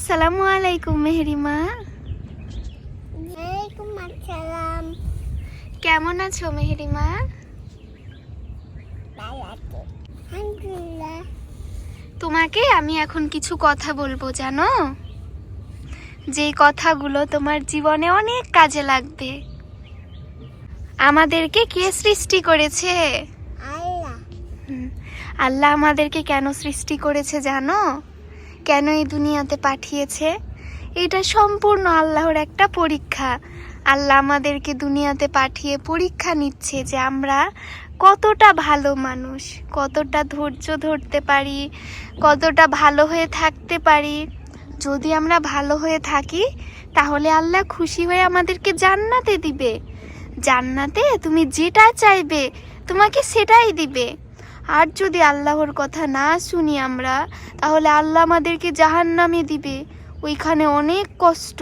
আসসালামু আলাইকুম মেহরিমা। আসসালাম। কেমন আছো মেহরিমা? তোমাকে আমি এখন কিছু কথা বলব জানো? যেই কথাগুলো তোমার জীবনে অনেক কাজে লাগবে। আমাদেরকে কে সৃষ্টি করেছে? আল্লাহ। আল্লাহ আমাদেরকে কেন সৃষ্টি করেছে জানো? কেন এই দুনিয়াতে পাঠিয়েছে? এটা সম্পূর্ণ আল্লাহর একটা পরীক্ষা। আল্লাহ আমাদেরকে দুনিয়াতে পাঠিয়ে পরীক্ষা নিচ্ছে যে আমরা কতটা ভালো মানুষ, কতটা ধৈর্য ধরতে পারি, কতটা ভালো হয়ে থাকতে পারি। যদি আমরা ভালো হয়ে থাকি, তাহলে আল্লাহ খুশি হয়ে আমাদেরকে জান্নাতে দিবে। জান্নাতে তুমি যেটা চাইবে, তোমাকে সেটাই দিবে। আর যদি আল্লাহর কথা না শুনি আমরা তাহলে আল্লাহ আমাদেরকে জাহান্নামে দিবে। ওইখানে অনেক কষ্ট।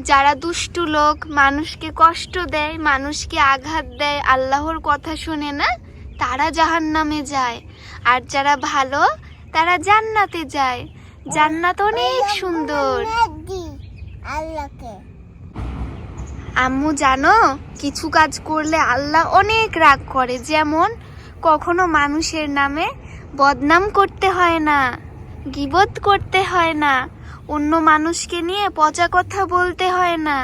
যারা দুষ্টু লোক মানুষকে কষ্ট দেয় মানুষকে আঘাত দেয় আল্লাহর কথা শোনে না তারা জাহান্নামে যায়। আর যারা ভালো তারা জান্নাতে যায়। জান্নাত অনেক সুন্দর। আল্লাহকে। আম্মু জানো কিছু কাজ করলে আল্লাহ অনেক রাগ করে যেমন কখনো মানুষের নামে বদনাম করতে হয় না গিবত করতে হয় না অন্য মানুষকে নিয়ে পচা কথা বলতে হয় না।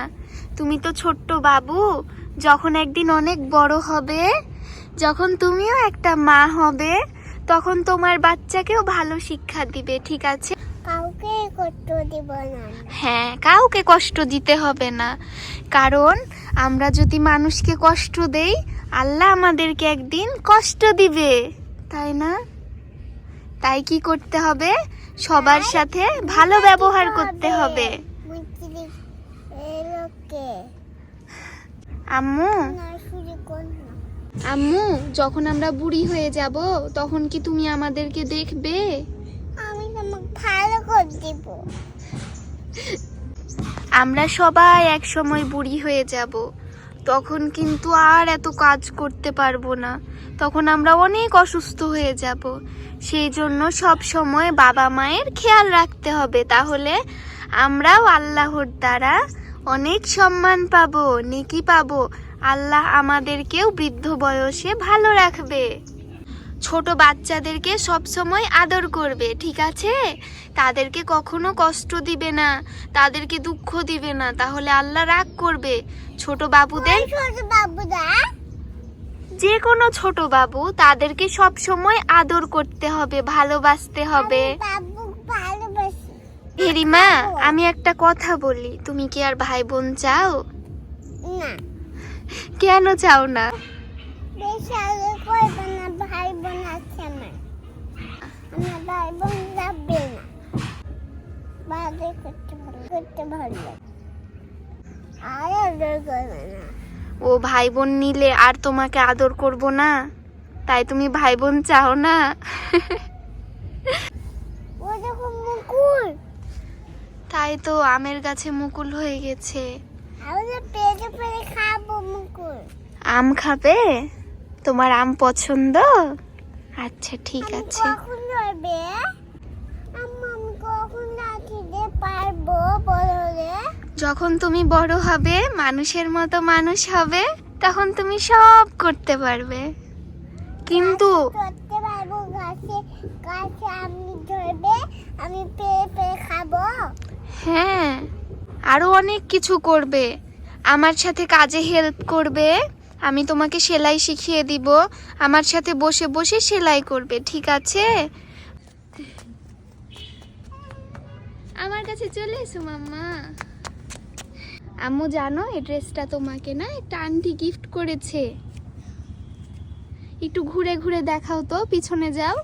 তুমি তো ছোট্ট বাবু যখন একদিন অনেক বড় হবে যখন তুমিও একটা মা হবে তখন তোমার বাচ্চাকেও ভালো শিক্ষা দিবে ঠিক আছে? কাউকে কষ্ট দিব না। হ্যাঁ কাউকে কষ্ট দিতে হবে না। কারণ আমরা যদি মানুষকে কষ্ট দেই, আল্লাহ আমাদেরকে একদিন কষ্ট দিবে, তাই না? তাই কি করতে হবে? সবার সাথে ভালো ব্যবহার করতে হবে। আম্মু? আম্মু, যখন আমরা বুড়ি হয়ে যাব, তখন কি তুমি আমাদেরকে দেখবে? আমি তোমাকে ভালো করে দিব। আমরা সবাই এক সময় বুড়ি হয়ে যাব। তখন কিন্তু আর এত কাজ করতে পারব না। তখন আমরা অনেক অসুস্থ হয়ে যাব। সেই জন্য সব সময় বাবা মায়ের খেয়াল রাখতে হবে। তাহলে আমরাও আল্লাহর দ্বারা অনেক সম্মান পাবো, নেকি পাবো। আল্লাহ আমাদেরকেও বৃদ্ধ বয়সে ভালো রাখবে। ছোট বাচ্চাদেরকে সব সময় আদর করবে ঠিক আছে? তাদেরকে কখনো কষ্ট দিবে না তাদেরকে দুঃখ দিবে না তাহলে আল্লাহ রাগ করবে। ছোট বাবুদের? যে কোনো ছোট বাবু তাদেরকে সব সময় আদর করতে হবে ভালোবাসতে হবে। হেরিমা আমি একটা কথা বলি তুমি কি আর ভাই বোন চাও কেন চাও না। আমার ভাই যাবে না বাদে করতে ভালো করতে ভালো আর আদর করবে না ও ভাই বোন নিলে আর তোমাকে আদর করব না। তাই তুমি ভাই বোন চাও না। ও দেখো মুকুল তাই তো আমের গাছে মুকুল হয়ে গেছে। খাব মুকুল আম খাবে? তোমার আম পছন্দ? আচ্ছা ঠিক আছে। আম্মা আমি কখন রাখিতে পারব বড় হলে যখন তুমি বড় হবে মানুষের মতো মানুষ হবে তখন তুমি সব করতে পারবে। কিন্তু ধরতে পারব গাছে গাছে আমি ধরবে আমি পেয়ে পেয়ে খাব? হ্যাঁ আরও অনেক কিছু করবে। আমার সাথে কাজে হেল্প করবে আমি তোমাকে সেলাই শিখিয়ে দিব। আমার সাথে বসে বসে সেলাই করবে ঠিক আছে? আমার কাছে চলে এসো, মাম্মা। আম্মু, জানো, এই ড্রেসটা তোমাকে না একটা আন্টি গিফট করেছে। একটু ঘুরে ঘুরে দেখাও তো, পিছনে যাও।